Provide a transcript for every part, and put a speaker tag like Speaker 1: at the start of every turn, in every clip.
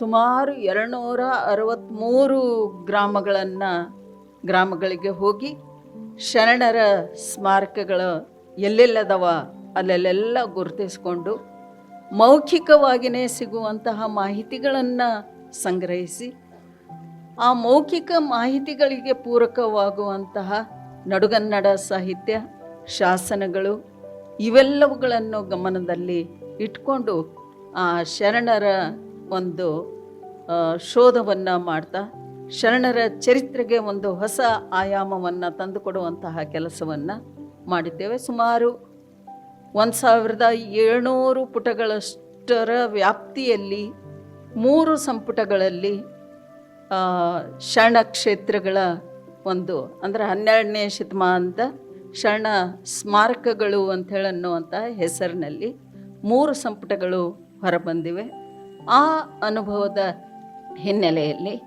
Speaker 1: ಸುಮಾರು ಎರಡುನೂರ ಅರವತ್ತ್ಮೂರು ಗ್ರಾಮಗಳನ್ನು ಗ್ರಾಮಗಳಿಗೆ ಹೋಗಿ ಶರಣರ ಸ್ಮಾರಕಗಳು ಎಲ್ಲೆಲ್ಲದವ ಅಲ್ಲೆಲ್ಲ ಗುರುತಿಸ್ಕೊಂಡು ಮೌಖಿಕವಾಗಿಯೇ ಸಿಗುವಂತಹ ಮಾಹಿತಿಗಳನ್ನು ಸಂಗ್ರಹಿಸಿ ಆ ಮೌಖಿಕ ಮಾಹಿತಿಗಳಿಗೆ ಪೂರಕವಾಗುವಂತಹ ನಡುಗನ್ನಡ ಸಾಹಿತ್ಯ, ಶಾಸನಗಳು ಇವೆಲ್ಲವುಗಳನ್ನು ಗಮನದಲ್ಲಿ ಇಟ್ಕೊಂಡು ಆ ಶರಣರ ಒಂದು ಶೋಧವನ್ನು ಮಾಡ್ತಾ, ಶರಣರ ಚರಿತ್ರೆಗೆ ಒಂದು ಹೊಸ ಆಯಾಮವನ್ನು ತಂದುಕೊಡುವಂತಹ ಕೆಲಸವನ್ನು ಮಾಡಿದ್ದೇವೆ. ಸುಮಾರು ಒಂದು ಸಾವಿರದ ಏಳ್ನೂರು ಪುಟಗಳಷ್ಟರ ವ್ಯಾಪ್ತಿಯಲ್ಲಿ ಮೂರು ಸಂಪುಟಗಳಲ್ಲಿ ಶರಣ ಕ್ಷೇತ್ರಗಳ ಒಂದು, ಅಂದರೆ ಹನ್ನೆರಡನೇ ಶತಮಾನದ ಶರಣ ಸ್ಮಾರಕಗಳು ಅಂಥೇಳಿ ಅನ್ನುವಂಥ ಹೆಸರಿನಲ್ಲಿ ಮೂರು ಸಂಪುಟಗಳು ಹೊರಬಂದಿವೆ. ಆ ಅನುಭವದ ಹಿನ್ನೆಲೆಯಲ್ಲಿ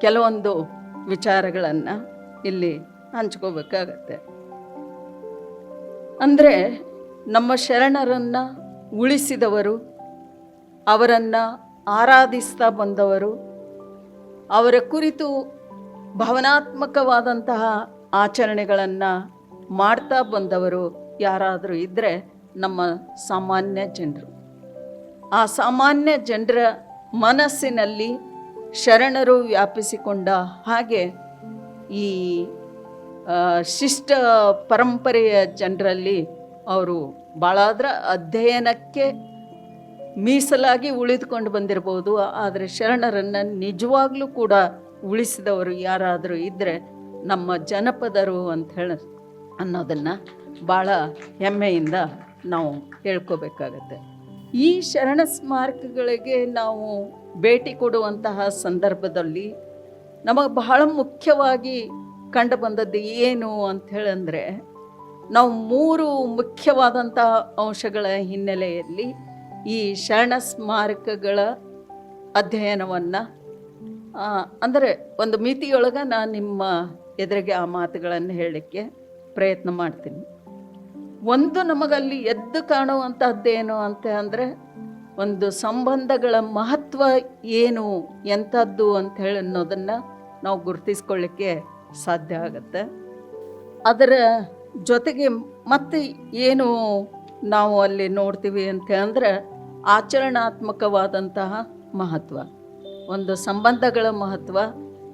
Speaker 1: ಕೆಲವೊಂದು ವಿಚಾರಗಳನ್ನು ಇಲ್ಲಿ ಹಂಚ್ಕೋಬೇಕಾಗತ್ತೆ. ಅಂದರೆ ನಮ್ಮ ಶರಣರನ್ನು ಉಳಿಸಿದವರು, ಅವರನ್ನು ಆರಾಧಿಸ್ತಾ ಬಂದವರು, ಅವರ ಕುರಿತು ಭಾವನಾತ್ಮಕವಾದಂತಹ ಆಚರಣೆಗಳನ್ನು ಮಾಡ್ತಾ ಬಂದವರು ಯಾರಾದರೂ ಇದ್ದರೆ ನಮ್ಮ ಸಾಮಾನ್ಯ ಜನರು. ಆ ಸಾಮಾನ್ಯ ಜನರ ಮನಸ್ಸಿನಲ್ಲಿ ಶರಣರು ವ್ಯಾಪಿಸಿಕೊಂಡ ಹಾಗೆ ಈ ಶಿಷ್ಟ ಪರಂಪರೆಯ ಜನರಲ್ಲಿ ಅವರು ಭಾಳಾದ್ರ ಅಧ್ಯಯನಕ್ಕೆ ಮೀಸಲಾಗಿ ಉಳಿದುಕೊಂಡು ಬಂದಿರಬಹುದು ಆದರೆ ಶರಣರನ್ನು ನಿಜವಾಗ್ಲೂ ಕೂಡ ಉಳಿಸಿದವರು ಯಾರಾದರೂ ಇದ್ದರೆ ನಮ್ಮ ಜನಪದರು ಅಂತ ಹೇಳಿ, ಅನ್ನೋದನ್ನು ಭಾಳ ಹೆಮ್ಮೆಯಿಂದ ನಾವು ಹೇಳ್ಕೋಬೇಕಾಗತ್ತೆ. ಈ ಶರಣ ಸ್ಮಾರಕಗಳಿಗೆ ನಾವು ಭೇಟಿ ಕೊಡುವಂತಹ ಸಂದರ್ಭದಲ್ಲಿ ನಮಗೆ ಬಹಳ ಮುಖ್ಯವಾಗಿ ಕಂಡು ಬಂದದ್ದು ಏನು ಅಂಥೇಳಂದರೆ ನಾವು ಮೂರು ಮುಖ್ಯವಾದಂಥ ಅಂಶಗಳ ಹಿನ್ನೆಲೆಯಲ್ಲಿ ಈ ಶರಣ ಸ್ಮಾರಕಗಳ ಅಧ್ಯಯನವನ್ನು ಅಂದರೆ ಒಂದು ಮಿತಿಯೊಳಗೆ ನಾನು ನಿಮ್ಮ ಎದುರಿಗೆ ಆ ಮಾತುಗಳನ್ನು ಹೇಳಲಿಕ್ಕೆ ಪ್ರಯತ್ನ ಮಾಡ್ತೀನಿ. ಒಂದು ನಮಗಲ್ಲಿ ಎದ್ದು ಕಾಣುವಂತಹದ್ದೇನು ಅಂತ ಅಂದರೆ ಒಂದು ಸಂಬಂಧಗಳ ಮಹತ್ವ ಏನು ಎಂಥದ್ದು ಅಂತ ಹೇಳಿ ಅನ್ನೋದನ್ನು ನಾವು ಗುರುತಿಸ್ಕೊಳ್ಳಿಕ್ಕೆ ಸಾಧ್ಯ ಆಗುತ್ತೆ. ಅದರ ಜೊತೆಗೆ ಮತ್ತೆ ಏನು ನಾವು ಅಲ್ಲಿ ನೋಡ್ತೀವಿ ಅಂತ ಅಂದರೆ ಆಚರಣಾತ್ಮಕವಾದಂತಹ ಮಹತ್ವ. ಒಂದು ಸಂಬಂಧಗಳ ಮಹತ್ವ,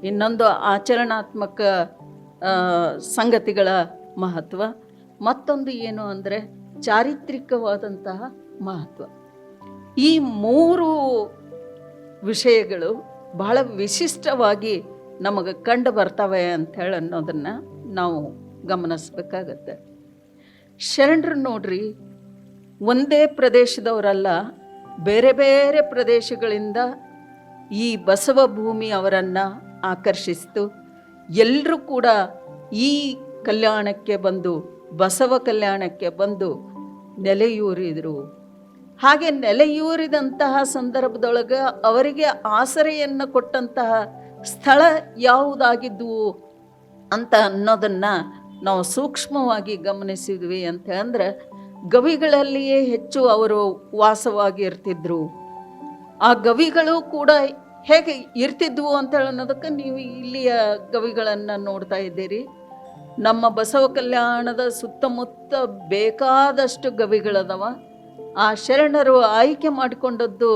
Speaker 1: ಇನ್ನೊಂದು ಆಚರಣಾತ್ಮಕ ಸಂಗತಿಗಳ ಮಹತ್ವ. ಮತ್ತೊಂದು ಏನು ಅಂದರೆ ಚಾರಿತ್ರಿಕವಾದಂತಹ ಮಹತ್ವ. ಈ ಮೂರು ವಿಷಯಗಳು ಬಹಳ ವಿಶಿಷ್ಟವಾಗಿ ನಮಗೆ ಕಂಡು ಬರ್ತವೆ ಅಂಥೇಳಿ ಅನ್ನೋದನ್ನು ನಾವು ಗಮನಿಸ್ಬೇಕಾಗತ್ತೆ. ಶರಣರು ನೋಡ್ರಿ, ಒಂದೇ ಪ್ರದೇಶದವರಲ್ಲ, ಬೇರೆ ಬೇರೆ ಪ್ರದೇಶಗಳಿಂದ ಈ ಬಸವ ಭೂಮಿ ಅವರನ್ನು ಆಕರ್ಷಿಸಿತು. ಎಲ್ಲರೂ ಕೂಡ ಈ ಕಲ್ಯಾಣಕ್ಕೆ ಬಂದು ಬಸವ ಕಲ್ಯಾಣಕ್ಕೆ ಬಂದು ನೆಲೆಯೂರಿದರು. ಹಾಗೆ ನೆಲೆಯೂರಿದಂತಹ ಸಂದರ್ಭದೊಳಗೆ ಅವರಿಗೆ ಆಸರೆಯನ್ನು ಕೊಟ್ಟಂತಹ ಸ್ಥಳ ಯಾವುದಾಗಿದ್ವು ಅಂತ ಅನ್ನೋದನ್ನು ನಾವು ಸೂಕ್ಷ್ಮವಾಗಿ ಗಮನಿಸಿದ್ವಿ ಅಂತ ಅಂದರೆ ಗವಿಗಳಲ್ಲಿಯೇ ಹೆಚ್ಚು ಅವರು ವಾಸವಾಗಿ ಇರ್ತಿದ್ರು ಆ ಗವಿಗಳು ಕೂಡ ಹೇಗೆ ಇರ್ತಿದ್ವು ಅಂತ ಅನ್ನೋದಕ್ಕೆ ನೀವು ಇಲ್ಲಿಯ ಗವಿಗಳನ್ನು ನೋಡ್ತಾ ಇದ್ದೀರಿ. ನಮ್ಮ ಬಸವ ಕಲ್ಯಾಣದ ಸುತ್ತಮುತ್ತ ಬೇಕಾದಷ್ಟು ಗವಿಗಳದವ. ಆ ಶರಣರು ಆಯ್ಕೆ ಮಾಡಿಕೊಂಡದ್ದು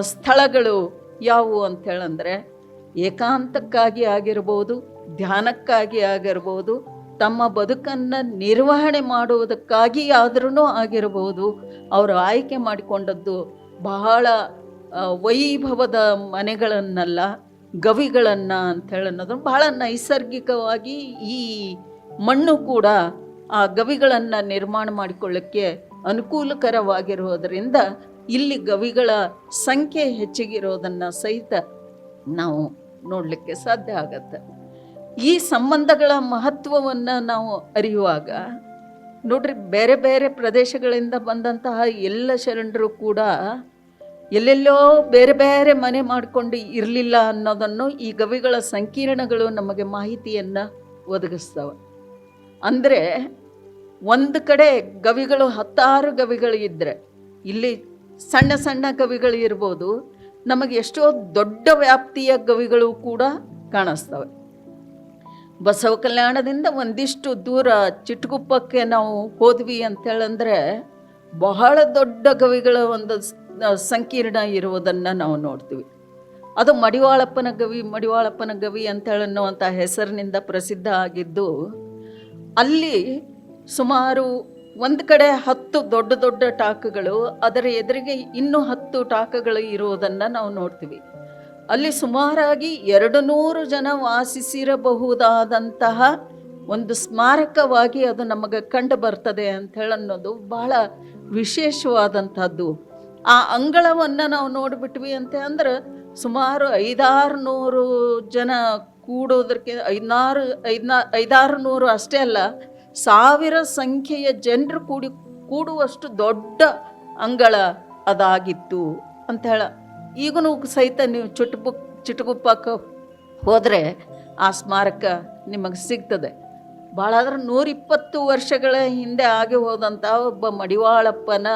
Speaker 1: ಸ್ಥಳಗಳು ಯಾವುವು ಅಂತೇಳಂದರೆ, ಏಕಾಂತಕ್ಕಾಗಿ ಆಗಿರ್ಬೋದು, ಧ್ಯಾನಕ್ಕಾಗಿ ಆಗಿರ್ಬೋದು, ತಮ್ಮ ಬದುಕನ್ನು ನಿರ್ವಹಣೆ ಮಾಡುವುದಕ್ಕಾಗಿ ಆದ್ರೂ ಆಗಿರಬಹುದು ಅವರು ಆಯ್ಕೆ ಮಾಡಿಕೊಂಡದ್ದು ಬಹಳ ವೈಭವದ ಮನೆಗಳನ್ನಲ್ಲ. ಗವಿಗಳನ್ನು ಅಂಥೇಳಿ ಅನ್ನೋದು ಬಹಳ ನೈಸರ್ಗಿಕವಾಗಿ ಈ ಮಣ್ಣು ಕೂಡ ಆ ಗವಿಗಳನ್ನು ನಿರ್ಮಾಣ ಮಾಡಿಕೊಳ್ಳಕ್ಕೆ ಅನುಕೂಲಕರವಾಗಿರೋದರಿಂದ ಇಲ್ಲಿ ಗವಿಗಳ ಸಂಖ್ಯೆ ಹೆಚ್ಚಿಗಿರೋದನ್ನು ಸಹಿತ ನಾವು ನೋಡಲಿಕ್ಕೆ ಸಾಧ್ಯ ಆಗತ್ತೆ. ಈ ಸಂಬಂಧಗಳ ಮಹತ್ವವನ್ನು ನಾವು ಅರಿಯುವಾಗ ನೋಡ್ರಿ, ಬೇರೆ ಬೇರೆ ಪ್ರದೇಶಗಳಿಂದ ಬಂದಂತಹ ಎಲ್ಲ ಶರಣರು ಕೂಡ ಎಲ್ಲೆಲ್ಲೋ ಬೇರೆ ಬೇರೆ ಮನೆ ಮಾಡಿಕೊಂಡು ಇರಲಿಲ್ಲ ಅನ್ನೋದನ್ನು ಈ ಗವಿಗಳ ಸಂಕೀರ್ಣಗಳು ನಮಗೆ ಮಾಹಿತಿಯನ್ನು ಒದಗಿಸ್ತವೆ. ಅಂದರೆ ಒಂದು ಕಡೆ ಗವಿಗಳು ಹತ್ತಾರು ಗವಿಗಳು ಇದ್ದರೆ ಇಲ್ಲಿ ಸಣ್ಣ ಸಣ್ಣ ಗವಿಗಳು ಇರ್ಬೋದು, ನಮಗೆ ಎಷ್ಟೋ ದೊಡ್ಡ ವ್ಯಾಪ್ತಿಯ ಗವಿಗಳು ಕೂಡ ಕಾಣಿಸ್ತವೆ. ಬಸವ ಕಲ್ಯಾಣದಿಂದ ಒಂದಿಷ್ಟು ದೂರ ಚಿಟ್ಗುಪ್ಪಕ್ಕೆ ನಾವು ಹೋದ್ವಿ ಅಂತೇಳಂದ್ರೆ, ಬಹಳ ದೊಡ್ಡ ಗವಿಗಳ ಒಂದು ಸಂಕೀರ್ಣ ಇರುವುದನ್ನು ನಾವು ನೋಡ್ತೀವಿ. ಅದು ಮಡಿವಾಳಪ್ಪನ ಗವಿ ಮಡಿವಾಳಪ್ಪನ ಗವಿ ಅಂತೇಳನ್ನುವಂಥ ಹೆಸರಿನಿಂದ ಪ್ರಸಿದ್ಧ ಆಗಿದ್ದು, ಅಲ್ಲಿ ಸುಮಾರು ಒಂದು ಕಡೆ ಹತ್ತು ದೊಡ್ಡ ದೊಡ್ಡ ಟಾಕುಗಳು, ಅದರ ಎದುರಿಗೆ ಇನ್ನೂ ಹತ್ತು ಟಾಕುಗಳು ಇರುವುದನ್ನು ನಾವು ನೋಡ್ತೀವಿ. ಅಲ್ಲಿ ಸುಮಾರಾಗಿ ಎರಡು ನೂರು ಜನ ವಾಸಿಸಿರಬಹುದಾದಂತಹ ಒಂದು ಸ್ಮಾರಕವಾಗಿ ಅದು ನಮಗೆ ಕಂಡು ಬರ್ತದೆ ಅಂತ ಹೇಳನ್ನೋದು ಬಹಳ ವಿಶೇಷವಾದಂಥದ್ದು. ಆ ಅಂಗಳವನ್ನು ನಾವು ನೋಡಿಬಿಟ್ವಿ ಅಂತ ಅಂದ್ರೆ ಸುಮಾರು ಐದಾರು ನೂರು ಜನ ಕೂಡೋದಕ್ಕೆ ಐದಾರು ಐದ್ನಾ ಐದಾರು ನೂರು ಅಷ್ಟೇ ಅಲ್ಲ, ಸಾವಿರ ಸಂಖ್ಯೆಯ ಜನರು ಕೂಡಿ, ಕೂಡುವಷ್ಟು ದೊಡ್ಡ ಅಂಗಳ ಅದಾಗಿತ್ತು ಅಂತ ಹೇಳ. ಈಗೂ ಸಹಿತ ನೀವು ಚುಟುಪು, ಚಿಟುಗುಪ್ಪಕ್ಕೆ ಹೋದರೆ ಆ ಸ್ಮಾರಕ ನಿಮಗೆ ಸಿಗ್ತದೆ. ಭಾಳ ಆದರೆ ನೂರಿಪ್ಪತ್ತು ವರ್ಷಗಳ ಹಿಂದೆ ಆಗಿ ಹೋದಂಥ ಒಬ್ಬ ಮಡಿವಾಳಪ್ಪನ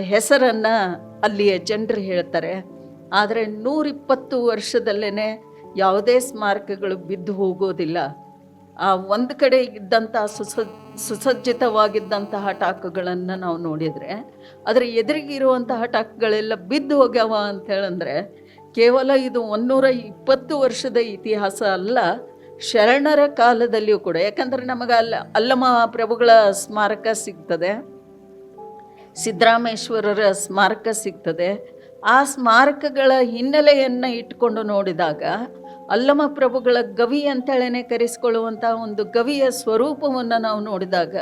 Speaker 1: ಹೆಸರನ್ನು ಅಲ್ಲಿಯ ಜನರು ಹೇಳ್ತಾರೆ. ಆದರೆ ನೂರಿಪ್ಪತ್ತು ವರ್ಷದಲ್ಲೇ ಯಾವುದೇ ಸ್ಮಾರಕಗಳು ಬಿದ್ದು ಹೋಗೋದಿಲ್ಲ. ಆ ಒಂದು ಕಡೆ ಇದ್ದಂಥ ಸುಸ, ಸುಸಜ್ಜಿತವಾಗಿದ್ದಂತಹ ಟಾಕುಗಳನ್ನು ನಾವು ನೋಡಿದರೆ, ಅದರ ಎದುರಿಗಿರುವಂತಹ ಟಾಕುಗಳೆಲ್ಲ ಬಿದ್ದು ಹೋಗ್ಯಾವ ಅಂತ ಹೇಳಂದ್ರೆ ಕೇವಲ ಇದು ಒಂದೂರ ಇಪ್ಪತ್ತು ವರ್ಷದ ಇತಿಹಾಸ ಅಲ್ಲ, ಶರಣರ ಕಾಲದಲ್ಲಿಯೂ ಕೂಡ. ಯಾಕಂದರೆ ನಮಗೆ ಅಲ್ಲ, ಅಲ್ಲಮ ಪ್ರಭುಗಳ ಸ್ಮಾರಕ ಸಿಗ್ತದೆ. ಸಿದ್ದರಾಮೇಶ್ವರರ ಸ್ಮಾರಕ ಸಿಗ್ತದೆ. ಆ ಸ್ಮಾರಕಗಳ ಹಿನ್ನೆಲೆಯನ್ನು ಇಟ್ಕೊಂಡು ನೋಡಿದಾಗ ಅಲ್ಲಮ ಪ್ರಭುಗಳ ಗವಿ ಅಂತೇಳೇ ಕರೆಸಿಕೊಳ್ಳುವಂಥ ಒಂದು ಗವಿಯ ಸ್ವರೂಪವನ್ನು ನಾವು ನೋಡಿದಾಗ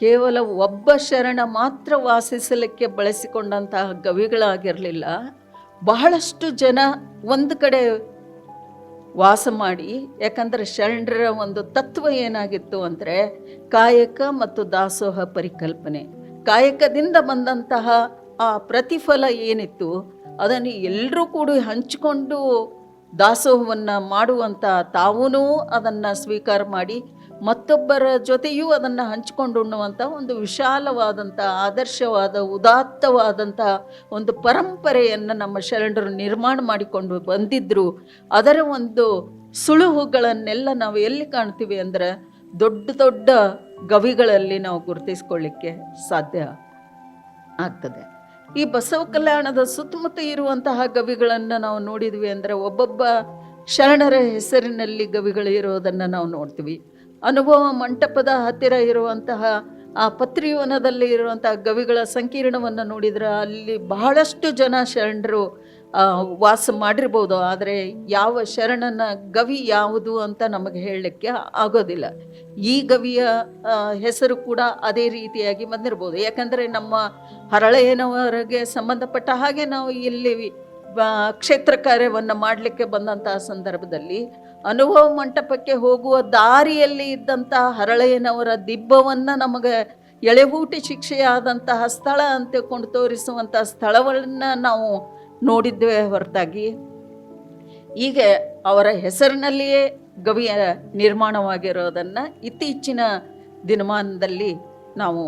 Speaker 1: ಕೇವಲ ಒಬ್ಬ ಶರಣ ಮಾತ್ರ ವಾಸಿಸಲಿಕ್ಕೆ ಬಳಸಿಕೊಂಡಂತಹ ಗವಿಗಳಾಗಿರಲಿಲ್ಲ. ಬಹಳಷ್ಟು ಜನ ಒಂದು ಕಡೆ ವಾಸ ಮಾಡಿ, ಯಾಕಂದರೆ ಶರಣರ ಒಂದು ತತ್ವ ಏನಾಗಿತ್ತು ಅಂದರೆ ಕಾಯಕ ಮತ್ತು ದಾಸೋಹ ಪರಿಕಲ್ಪನೆ. ಕಾಯಕದಿಂದ ಬಂದಂತಹ ಆ ಪ್ರತಿಫಲ ಏನಿತ್ತು, ಅದನ್ನು ಎಲ್ಲರೂ ಕೂಡ ಹಂಚಿಕೊಂಡು ದಾಸೋಹವನ್ನು ಮಾಡುವಂಥ ತಾವೂ ಅದನ್ನು ಸ್ವೀಕಾರ ಮಾಡಿ, ಮತ್ತೊಬ್ಬರ ಜೊತೆಯೂ ಅದನ್ನು ಹಂಚಿಕೊಂಡು ಉಣ್ಣುವಂಥ ಒಂದು ವಿಶಾಲವಾದಂಥ ಆದರ್ಶವಾದ ಉದಾತ್ತವಾದಂಥ ಒಂದು ಪರಂಪರೆಯನ್ನು ನಮ್ಮ ಶರಣರು ನಿರ್ಮಾಣ ಮಾಡಿಕೊಂಡು ಬಂದಿದ್ದರು ಅದರ ಒಂದು ಸುಳುಹುಗಳನ್ನೆಲ್ಲ ನಾವು ಎಲ್ಲಿ ಕಾಣ್ತೀವಿ ಅಂದರೆ ದೊಡ್ಡ ದೊಡ್ಡ ಗವಿಗಳಲ್ಲಿ ನಾವು ಗುರುತಿಸ್ಕೊಳ್ಳಿಕ್ಕೆ ಸಾಧ್ಯ ಆಗ್ತದೆ. ಈ ಬಸವ ಕಲ್ಯಾಣದ ಸುತ್ತಮುತ್ತ ಇರುವಂತಹ ಗವಿಗಳನ್ನು ನಾವು ನೋಡಿದ್ವಿ ಅಂದರೆ ಒಬ್ಬೊಬ್ಬ ಶರಣರ ಹೆಸರಿನಲ್ಲಿ ಗವಿಗಳು ಇರೋದನ್ನು ನಾವು ನೋಡ್ತೀವಿ. ಅನುಭವ ಮಂಟಪದ ಹತ್ತಿರ ಇರುವಂತಹ ಆ ಪತ್ರಿವನದಲ್ಲಿ ಇರುವಂತಹ ಗವಿಗಳ ಸಂಕೀರ್ಣವನ್ನು ನೋಡಿದ್ರೆ ಅಲ್ಲಿ ಬಹಳಷ್ಟು ಜನ ಶರಣರು ವಾಸ ಮಾಡಿರ್ಬೋದು, ಆದರೆ ಯಾವ ಶರಣನ ಗವಿ ಯಾವುದು ಅಂತ ನಮಗೆ ಹೇಳಲಿಕ್ಕೆ ಆಗೋದಿಲ್ಲ. ಈ ಗವಿಯ ಹೆಸರು ಕೂಡ ಅದೇ ರೀತಿಯಾಗಿ ಬಂದಿರ್ಬೋದು. ಯಾಕಂದರೆ ನಮ್ಮ ಹರಳೆಯನವರಿಗೆ ಸಂಬಂಧಪಟ್ಟ ಹಾಗೆ ನಾವು ಇಲ್ಲಿ ಕ್ಷೇತ್ರ ಕಾರ್ಯವನ್ನು ಮಾಡಲಿಕ್ಕೆ ಬಂದಂತಹ ಸಂದರ್ಭದಲ್ಲಿ ಅನುಭವ ಮಂಟಪಕ್ಕೆ ಹೋಗುವ ದಾರಿಯಲ್ಲಿ ಇದ್ದಂತಹ ಹರಳೆಯನವರ ದಿಬ್ಬವನ್ನು ನಮಗೆ ಎಳೆಬೂಟಿ ಶಿಕ್ಷೆಯಾದಂತಹ ಸ್ಥಳ ಅಂತ ಕೊಂಡು ತೋರಿಸುವಂತಹ ಸ್ಥಳವನ್ನು ನಾವು ನೋಡಿದ್ದೇವೆ ಹೊರತಾಗಿ. ಈಗ ಅವರ ಹೆಸರಿನಲ್ಲಿಯೇ ಗವಿಯ ನಿರ್ಮಾಣವಾಗಿರೋದನ್ನು ಇತ್ತೀಚಿನ ದಿನಮಾನದಲ್ಲಿ ನಾವು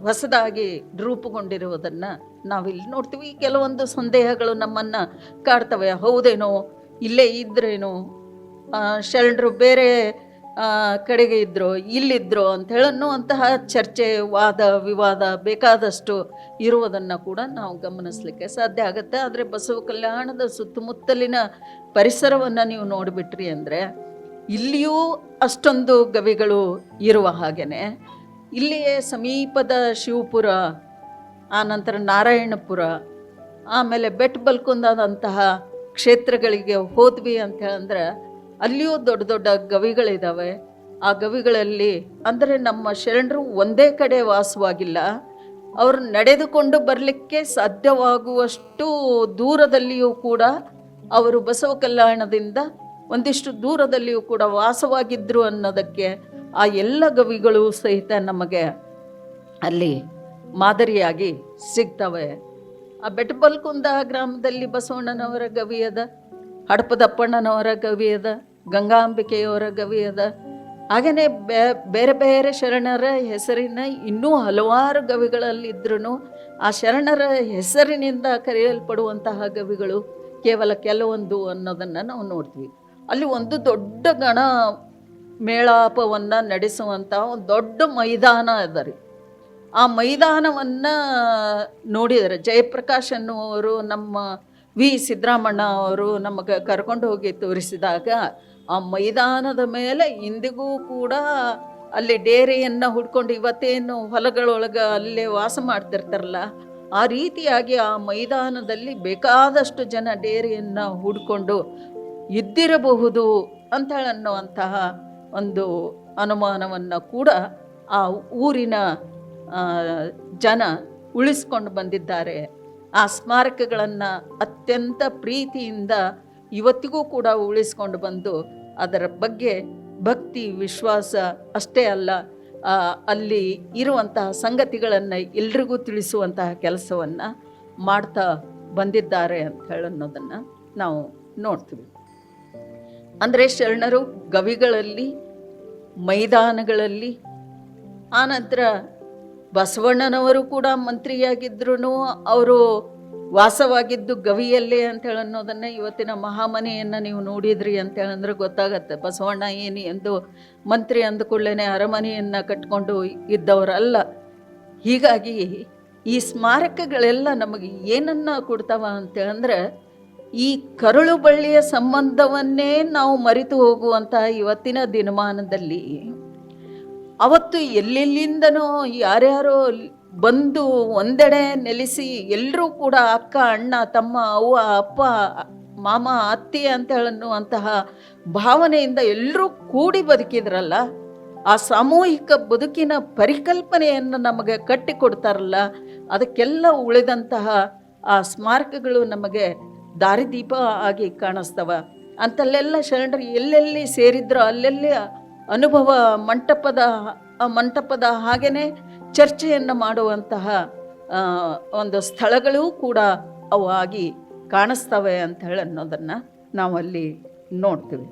Speaker 1: ಹೊಸದಾಗಿ ರೂಪುಗೊಂಡಿರುವುದನ್ನು ನಾವಿಲ್ಲಿ ನೋಡ್ತೀವಿ. ಕೆಲವೊಂದು ಸಂದೇಹಗಳು ನಮ್ಮನ್ನು ಕಾಡ್ತವೆ. ಹೌದೇನೋ, ಇಲ್ಲೇ ಇದ್ರೇನೋ ಶರಣರು ಬೇರೆ ಕಡೆಗೆ ಇದ್ರು, ಇಲ್ಲಿದ್ರು ಅಂತ ಹೇಳನ್ನುವಂತಹ ಚರ್ಚೆ, ವಾದ, ವಿವಾದ ಬೇಕಾದಷ್ಟು ಇರುವುದನ್ನು ಕೂಡ ನಾವು ಗಮನಿಸಲಿಕ್ಕೆ ಸಾಧ್ಯ ಆಗುತ್ತೆ. ಆದರೆ ಬಸವ ಕಲ್ಯಾಣದ ಸುತ್ತಮುತ್ತಲಿನ ಪರಿಸರವನ್ನು ನೀವು ನೋಡಿಬಿಟ್ರಿ ಅಂದರೆ ಇಲ್ಲಿಯೂ ಅಷ್ಟೊಂದು ಗವಿಗಳು ಇರುವ ಹಾಗೆಯೇ ಇಲ್ಲಿಯೇ ಸಮೀಪದ ಶಿವಪುರ, ಆನಂತರ ನಾರಾಯಣಪುರ, ಆಮೇಲೆ ಬೆಟ್ ಬಲ್ಕುಂದಾದಂತಹ ಕ್ಷೇತ್ರಗಳಿಗೆ ಹೋದ್ವಿ ಅಂತ ಹೇಳಂದ್ರೆ ಅಲ್ಲಿಯೂ ದೊಡ್ಡ ದೊಡ್ಡ ಗವಿಗಳಿದ್ದಾವೆ ಆ ಗವಿಗಳಲ್ಲಿ ಅಂದರೆ ನಮ್ಮ ಶರಣರು ಒಂದೇ ಕಡೆ ವಾಸವಾಗಿಲ್ಲ. ಅವರು ನಡೆದುಕೊಂಡು ಬರಲಿಕ್ಕೆ ಸಾಧ್ಯವಾಗುವಷ್ಟು ದೂರದಲ್ಲಿಯೂ ಕೂಡ ಅವರು ಬಸವ ಕಲ್ಯಾಣದಿಂದ ಒಂದಿಷ್ಟು ದೂರದಲ್ಲಿಯೂ ಕೂಡ ವಾಸವಾಗಿದ್ದರು ಅನ್ನೋದಕ್ಕೆ ಆ ಎಲ್ಲ ಗವಿಗಳು ಸಹಿತ ನಮಗೆ ಅಲ್ಲಿ ಮಾದರಿಯಾಗಿ ಸಿಗ್ತವೆ. ಆ ಬೆಟ್ಟಬಲ್ಕುಂದ ಗ್ರಾಮದಲ್ಲಿ ಬಸವಣ್ಣನವರ ಗವಿಯದ, ಹಡಪದಪ್ಪಣ್ಣನವರ ಗವಿಯದ ಗಂಗಾಂಬಿಕೆಯವರ ಗವಿ ಅದ ಹಾಗೆಯೇ ಬೇರೆ ಬೇರೆ ಶರಣರ ಹೆಸರಿನ ಇನ್ನೂ ಹಲವಾರು ಗವಿಗಳಲ್ಲಿದ್ದರೂ ಆ ಶರಣರ ಹೆಸರಿನಿಂದ ಕರೆಯಲ್ಪಡುವಂತಹ ಗವಿಗಳು ಕೇವಲ ಕೆಲವೊಂದು ಅನ್ನೋದನ್ನು ನಾವು ನೋಡ್ತೀವಿ. ಅಲ್ಲಿ ಒಂದು ದೊಡ್ಡ ಗಣ ಮೇಳಾಪವನ್ನು ನಡೆಸುವಂಥ ಒಂದು ದೊಡ್ಡ ಮೈದಾನ ಅದ ರೀ. ಆ ಮೈದಾನವನ್ನು ನೋಡಿದರೆ ಜಯಪ್ರಕಾಶ್ ಅನ್ನುವರು ನಮ್ಮ ವಿ. ಸಿದ್ದರಾಮಣ್ಣ ಅವರು ನಮಗೆ ಕರ್ಕೊಂಡು ಹೋಗಿ ತೋರಿಸಿದಾಗ ಆ ಮೈದಾನದ ಮೇಲೆ ಇಂದಿಗೂ ಕೂಡ ಅಲ್ಲಿ ಡೇರೆಯನ್ನ ಹುಡ್ಕೊಂಡು ಇವತ್ತೇನು ಹೊಲಗಳೊಳಗೆ ಅಲ್ಲೇ ವಾಸ ಮಾಡ್ತಿರ್ತಾರಲ್ಲ, ಆ ರೀತಿಯಾಗಿ ಆ ಮೈದಾನದಲ್ಲಿ ಬೇಕಾದಷ್ಟು ಜನ ಡೇರೆಯನ್ನ ಹುಡ್ಕೊಂಡು ಇದ್ದಿರಬಹುದು ಅಂತ ಅನ್ನುವಂತಹ ಒಂದು ಅನುಮಾನವನ್ನು ಕೂಡ ಆ ಊರಿನ ಜನ ಉಳಿಸ್ಕೊಂಡು ಬಂದಿದ್ದಾರೆ. ಆ ಸ್ಮಾರಕಗಳನ್ನು ಅತ್ಯಂತ ಪ್ರೀತಿಯಿಂದ ಇವತ್ತಿಗೂ ಕೂಡ ಉಳಿಸ್ಕೊಂಡು ಬಂದು ಅದರ ಬಗ್ಗೆ ಭಕ್ತಿ, ವಿಶ್ವಾಸ ಅಷ್ಟೇ ಅಲ್ಲ ಅಲ್ಲಿ ಇರುವಂತಹ ಸಂಗತಿಗಳನ್ನು ಎಲ್ರಿಗೂ ತಿಳಿಸುವಂತಹ ಕೆಲಸವನ್ನು ಮಾಡ್ತಾ ಬಂದಿದ್ದಾರೆ ಅಂತ ಹೇಳನ್ನೋದನ್ನು ನಾವು ನೋಡ್ತೀವಿ. ಅಂದರೆ ಶರಣರು, ಗವಿಗಳಲ್ಲಿ, ಮೈದಾನಗಳಲ್ಲಿ, ಆನಂತರ ಬಸವಣ್ಣನವರು ಕೂಡ ಮಂತ್ರಿಯಾಗಿದ್ರೂ ಅವರು ವಾಸವಾಗಿದ್ದು ಗವಿಯಲ್ಲೇ ಅಂತೇಳಿ ಅನ್ನೋದನ್ನು ಇವತ್ತಿನ ಮಹಾಮನೆಯನ್ನು ನೀವು ನೋಡಿದ್ರಿ ಅಂತೇಳಂದ್ರೆ ಗೊತ್ತಾಗತ್ತೆ. ಬಸವಣ್ಣ ಏನು ಎಂದು ಮಂತ್ರಿ ಅಂದುಕೊಳ್ಳೇನೆ ಅರಮನೆಯನ್ನು ಕಟ್ಕೊಂಡು ಇದ್ದವರಲ್ಲ. ಹೀಗಾಗಿ ಈ ಸ್ಮಾರಕಗಳೆಲ್ಲ ನಮಗೆ ಏನನ್ನ ಕೊಡ್ತಾವ ಅಂತೇಳಂದ್ರೆ ಈ ಕರುಳು ಬಳ್ಳಿಯ ಸಂಬಂಧವನ್ನೇ ನಾವು ಮರೆತು ಹೋಗುವಂಥ ಇವತ್ತಿನ ದಿನಮಾನದಲ್ಲಿ ಅವತ್ತು ಎಲ್ಲೆಲ್ಲಿಂದನೋ ಯಾರ್ಯಾರೋ ಬಂದು ಒಂದೆಡೆ ನೆಲೆಸಿ ಎಲ್ಲರೂ ಕೂಡ ಅಕ್ಕ, ಅಣ್ಣ, ತಮ್ಮ, ಅವ್ವ, ಅಪ್ಪ, ಮಾಮ, ಅತ್ತೆ ಅಂತ ಅನ್ನುವಂತಹ ಭಾವನೆಯಿಂದ ಎಲ್ಲರೂ ಕೂಡಿ ಬದುಕಿದ್ರಲ್ಲ, ಆ ಸಾಮೂಹಿಕ ಬದುಕಿನ ಪರಿಕಲ್ಪನೆಯನ್ನು ನಮಗೆ ಕಟ್ಟಿಕೊಡ್ತಾರಲ್ಲ, ಅದಕ್ಕೆಲ್ಲ ಉಳಿದಂತಹ ಆ ಸ್ಮಾರಕಗಳು ನಮಗೆ ದಾರಿದೀಪ ಆಗಿ ಕಾಣಿಸ್ತವ. ಅಂತಲ್ಲೆಲ್ಲ ಶರಣರು ಎಲ್ಲೆಲ್ಲಿ ಸೇರಿದ್ರೋ, ಅಲ್ಲೆಲ್ಲಿ ಅನುಭವ ಮಂಟಪದ ಮಂಟಪದ ಹಾಗೆಯೇ ಚರ್ಚೆಯನ್ನು ಮಾಡುವಂತಹ ಒಂದು ಸ್ಥಳಗಳೂ ಕೂಡ ಅವು ಆಗಿ ಕಾಣಿಸ್ತವೆ ಅಂತ ಹೇಳಿ ಅನ್ನೋದನ್ನು ನಾವಲ್ಲಿ ನೋಡ್ತೀವಿ.